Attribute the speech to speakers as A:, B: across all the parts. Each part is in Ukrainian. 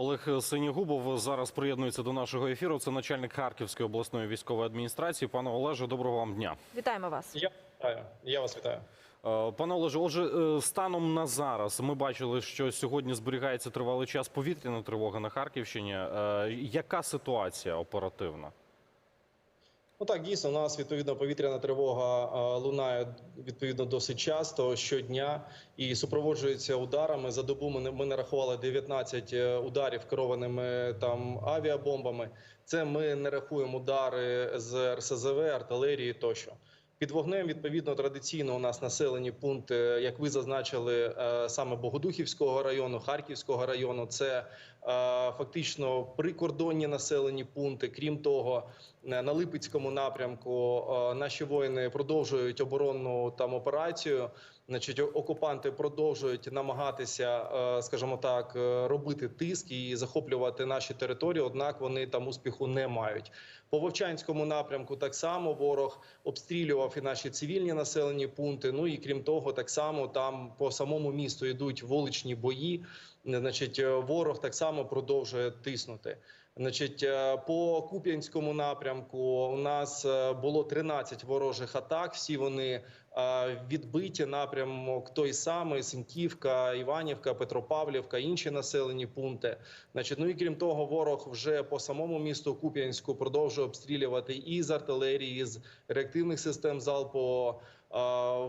A: Олег Синігубов зараз приєднується до нашого ефіру. Це начальник Харківської обласної військової адміністрації. Пане Олеже, доброго вам дня.
B: Вітаємо вас.
C: Я вітаю. Я вас вітаю.
A: Е, Пане Олеже, отже, е, станом на зараз ми бачили, що сьогодні зберігається тривалий час повітряна тривога на Харківщині. Е, Яка ситуація оперативна?
C: Ну так дійсно у нас відповідно повітряна тривога лунає відповідно досить часто щодня і супроводжується ударами. За добу ми, ми нарахували 19 е, ударів керованими там авіабомбами. Це ми не рахуємо удари з РСЗВ, артилерії тощо. Під вогнем відповідно традиційно у нас населені пункти, як ви зазначили, е, саме Богодухівського району, Харківського району. Це е, фактично прикордонні населені пункти. Крім того, е, на Липецькому напрямку е, наші воїни продовжують оборонну там операцію. Значить, окупанти продовжують намагатися, е, скажімо так, е, робити тиск і захоплювати наші території. Однак вони там успіху не мають. По Вовчанському напрямку так само ворог обстрілював і наші цивільні населені пункти. Ну і крім того, так само там по самому місту йдуть вуличні бої. Значить, е, ворог так само продовжує тиснути. Значить, по Куп'янському напрямку у нас було 13 ворожих атак. Всі вони відбиті. Напрямок той самий: Синьківка, Іванівка, Петропавлівка, інші населені пункти. Значить, ну і крім того, ворог вже по самому місту Куп'янську продовжує обстрілювати і з артилерії, і з реактивних систем залпового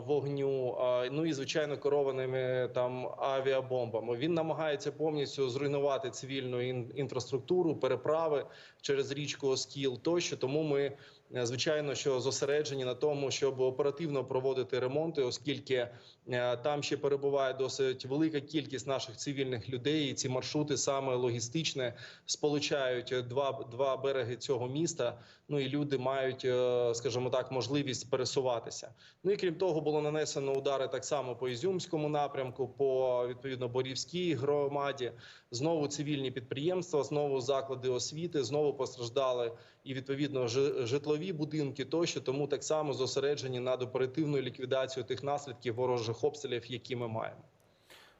C: вогню. Ну і звичайно керованими там авіабомбами. Він намагається повністю зруйнувати цивільну інфраструктуру, переправи через річку Оскіл тощо. Тому ми звичайно що зосереджені на тому, щоб оперативно проводити ремонти, оскільки там ще перебуває досить велика кількість наших цивільних людей. І ці маршрути саме логістичне сполучають два, два береги цього міста. Ну і люди мають, е, скажімо так, можливість пересуватися. Ну і крім того, було нанесено удари так само по Ізюмському напрямку, по відповідно Борівській громаді. Знову цивільні підприємства, знову заклади освіти, знову постраждали і відповідно житлові будинки тощо. Тому так само зосереджені над оперативною ліквідацією тих наслідків ворожих обстрілів, які ми маємо.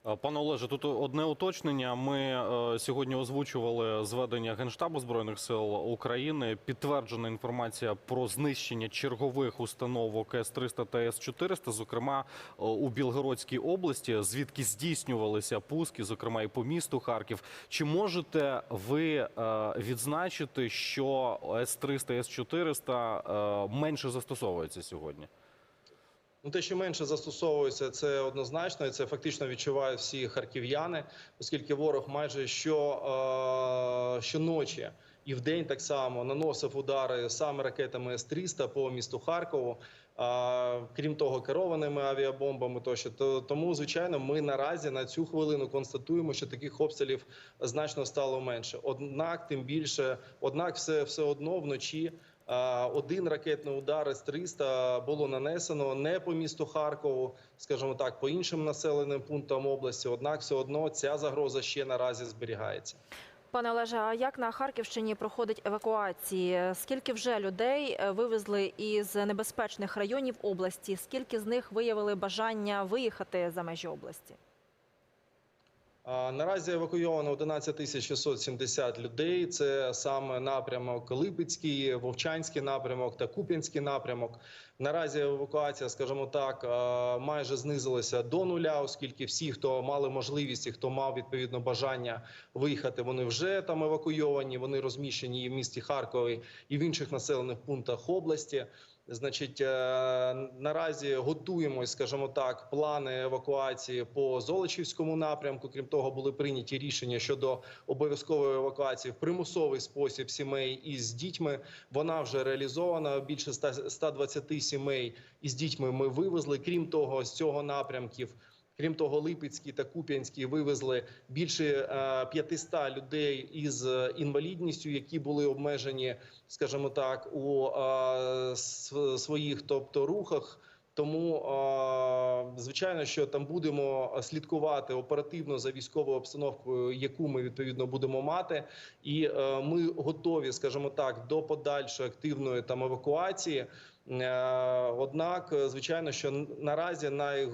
A: Е, Пане Олеже, тут одне уточнення. Ми е, сьогодні озвучували зведення Генштабу збройних сил України. Підтверджена інформація про знищення чергових установок С-300 та С-400, зокрема е, у Білгородській області, звідки здійснювалися пуски, зокрема і по місту Харків. Чи можете ви відзначити, що С-300, С-400 е, менше застосовується сьогодні?
C: Ну, те, що менше застосовується, це однозначно, і це фактично відчувають всі харків'яни, оскільки ворог майже що, е, щоночі і вдень так само наносив удари саме ракетами С-300 по місту Харкову. А, крім того, керованими авіабомбами тощо. То тому, звичайно, ми наразі на цю хвилину констатуємо, що таких обстрілів значно стало менше. Однак, тим більше, однак, все, все одно вночі. Один ракетний удар с 300 було нанесено не по місту Харкову, скажімо так, по іншим населеним пунктам області. Однак, все одно ця загроза ще наразі зберігається.
B: Пане Олеже, а як на Харківщині проходить евакуації? Скільки вже людей е, вивезли із небезпечних районів області? Скільки з них виявили бажання виїхати за межі області?
C: Наразі евакуйовано 11 тисяч 670 людей. Це саме напрямок Липецький, Вовчанський напрямок та Куп'янський напрямок. Наразі евакуація, скажімо так, майже знизилася до нуля, оскільки всі, хто мали можливість і хто мав відповідно бажання виїхати, вони вже там евакуйовані. Вони розміщені і в місті Харкові і в інших населених пунктах області. Значить, е, наразі готуємось, скажімо так, плани евакуації по Золочівському напрямку. Крім того, були прийняті рішення щодо обов'язкової евакуації в примусовий спосіб сімей із дітьми. Вона вже реалізована. Більше 100 120 сімей із дітьми ми вивезли. Крім того, з цього напрямків. Крім того, Липецький та Куп'янський вивезли більше е, 500 людей із е, інвалідністю, які були обмежені, скажімо так, у е, своїх, тобто рухах. Тому е, звичайно, що там будемо слідкувати оперативно за військовою обстановкою, яку ми відповідно будемо мати, і е, ми готові, скажімо так, до подальшої активної там евакуації. Е, Однак, е, звичайно, що наразі най,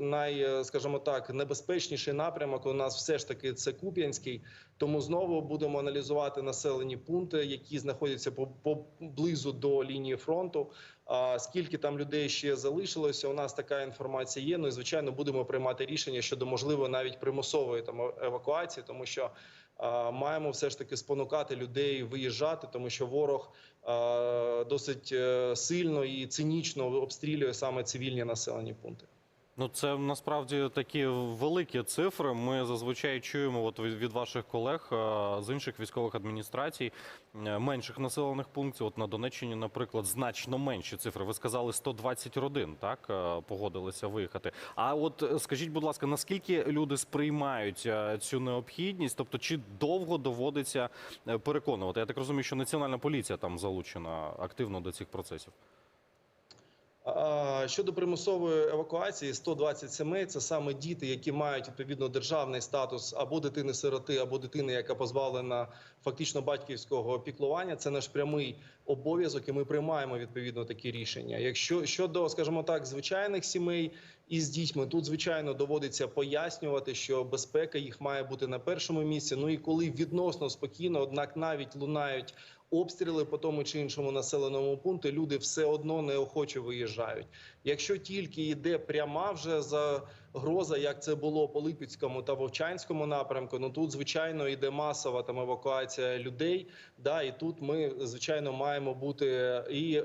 C: най, е, скажімо так, небезпечніший напрямок у нас все ж таки це Куп'янський. Тому знову будемо аналізувати населені пункти, які знаходяться по- поблизу до лінії фронту. А скільки там людей ще залишилося? У нас така інформація є. Ну і звичайно, будемо приймати рішення щодо можливо навіть примусової там евакуації, тому що маємо все ж таки спонукати людей виїжджати, тому що ворог досить е, сильно і цинічно обстрілює саме цивільні населені пункти.
A: Ну, це насправді такі великі цифри. Ми зазвичай чуємо от від ваших колег е, з інших військових адміністрацій е, менших населених пунктів. От на Донеччині, наприклад, значно менші цифри. Ви сказали 120 родин, так е, погодилися виїхати. А от скажіть, будь ласка, наскільки люди сприймають цю необхідність? Тобто, чи довго доводиться переконувати? Я так розумію, що національна поліція там залучена активно до цих процесів.
C: Щодо примусової евакуації, 120 сімей – це саме діти, які мають відповідно державний статус або дитини-сироти, або дитини, яка позбавлена фактично батьківського піклування. Це наш прямий обов'язок, і ми приймаємо відповідно такі рішення. Якщо щодо, скажімо так, звичайних сімей із дітьми, тут звичайно доводиться пояснювати, що безпека їх має бути на першому місці. Ну і коли відносно спокійно, однак навіть лунають обстріли по тому чи іншому населеному пункту, люди все одно неохоче виїжджають. Якщо тільки йде пряма вже загроза, як це було по Липецькому та Вовчанському напрямку, ну тут звичайно йде масова там евакуація людей. Да, і тут ми звичайно маємо бути і е,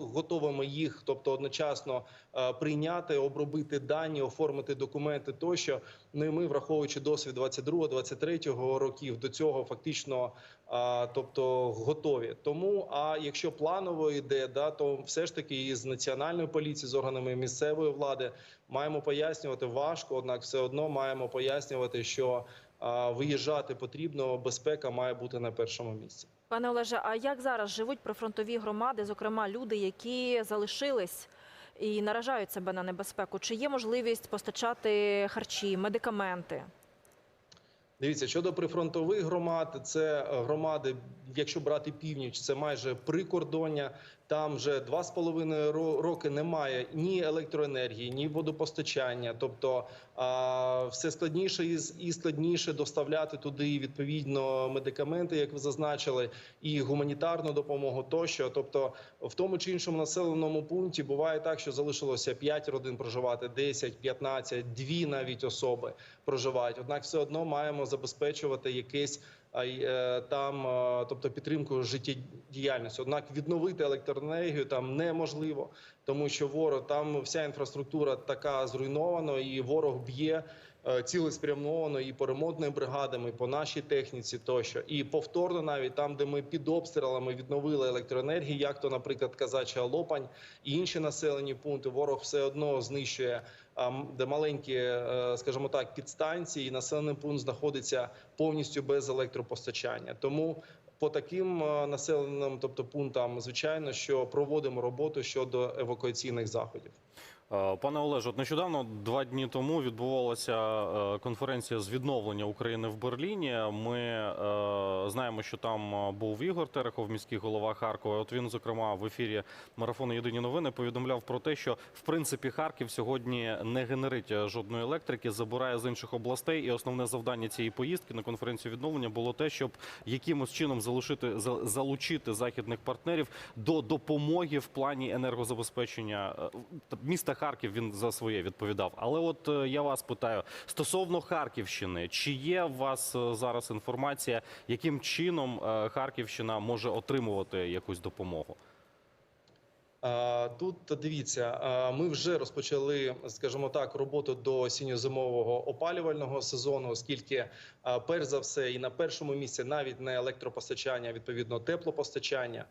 C: готовими їх, тобто одночасно е, прийняти, обробити дані, оформити документи тощо. Ну і ми, враховуючи досвід 22-23 років, до цього фактично, а, тобто готові. Тому, а якщо планово йде, да, то все ж таки із національної поліції, з органами місцевої влади маємо пояснювати важко, однак все одно маємо пояснювати, що виїжджати потрібно, безпека має бути на першому місці.
B: Пане Олеже, а як зараз живуть прифронтові громади, зокрема люди, які залишились і наражають себе на небезпеку? Чи є можливість постачати харчі, медикаменти?
C: Дивіться, щодо прифронтових громад, це е, громади, якщо брати північ, це майже прикордоння. Там вже два з половиною ро- роки немає ні електроенергії, ні водопостачання. Тобто все складніше і складніше доставляти туди відповідно медикаменти, як ви зазначили, і гуманітарну допомогу тощо. Тобто, в тому чи іншому населеному пункті буває так, що залишилося 5 родин проживати, 10, 15, 2 навіть особи проживають. Однак, все одно маємо забезпечувати якесь там, е, тобто підтримку життєдіяльності. Однак відновити електроенергію там неможливо, тому що ворог там вся інфраструктура така зруйнована, і ворог б'є е, цілеспрямовано і по ремонтним бригадам, і по нашій техніці тощо. І повторно навіть там, де ми під обстрілами відновили електроенергію, як то, наприклад, Казача Лопань і інші населені пункти, ворог все одно знищує де маленькі, е, скажімо так, підстанції, і населений пункт знаходиться повністю без електропостачання. Тому по таким е, населеним, тобто пунктам, звичайно, що проводимо роботу щодо евакуаційних заходів.
A: Е, Пане Олеже, от нещодавно два дні тому відбувалася е, конференція з відновлення України в Берліні. Ми е, знаємо, що там був Ігор Терехов, міський голова Харкова. От він, зокрема, в ефірі марафону Єдині новини повідомляв про те, що в принципі Харків сьогодні не генерить жодної електрики, забирає з інших областей. І основне завдання цієї поїздки на конференцію відновлення було те, щоб якимось чином залучити залучити західних партнерів до допомоги в плані енергозабезпечення е, Харків. Він за своє відповідав. Але от е, я вас питаю стосовно Харківщини, чи є у вас е, зараз інформація, яким чином е, Харківщина може отримувати якусь допомогу?
C: Тут дивіться, ми вже розпочали, скажімо так, роботу до осінньо-зимового опалювального сезону, оскільки перш за все і на першому місці навіть не електропостачання, а відповідно теплопостачання.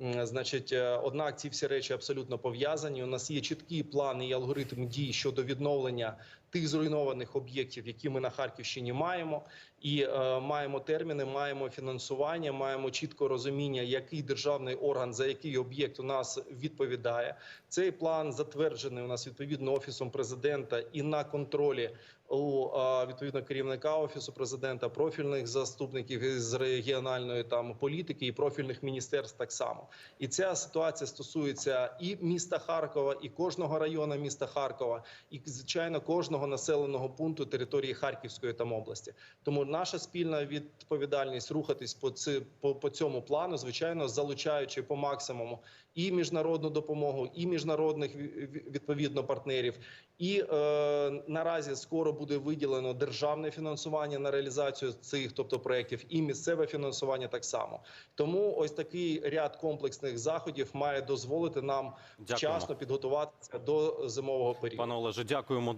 C: Значить, е, однак ці всі речі абсолютно пов'язані. У нас є чіткий план і алгоритм дій щодо відновлення тих зруйнованих об'єктів, які ми на Харківщині маємо, і е, маємо терміни, маємо фінансування, маємо чітко розуміння, який державний орган за який об'єкт у нас відповідає. Цей план затверджений у нас відповідно офісом президента і на контролі у відповідно керівника офісу президента, профільних заступників із регіональної там політики і профільних міністерств так само. І ця ситуація стосується і міста Харкова, і кожного району міста Харкова, і звичайно кожного населеного пункту території Харківської там області. Тому наша спільна відповідальність рухатись по ци, по, по цьому плану, звичайно, залучаючи по максимуму і міжнародну допомогу, і міжнародних ві- ві- відповідно партнерів. І е, наразі скоро буде виділено державне фінансування на реалізацію цих, тобто проєктів, і місцеве фінансування так само. Тому ось такий ряд комплексних заходів має дозволити нам
A: Дякуємо.
C: вчасно підготуватися до зимового періоду.
A: Пане Олеже, дякуємо.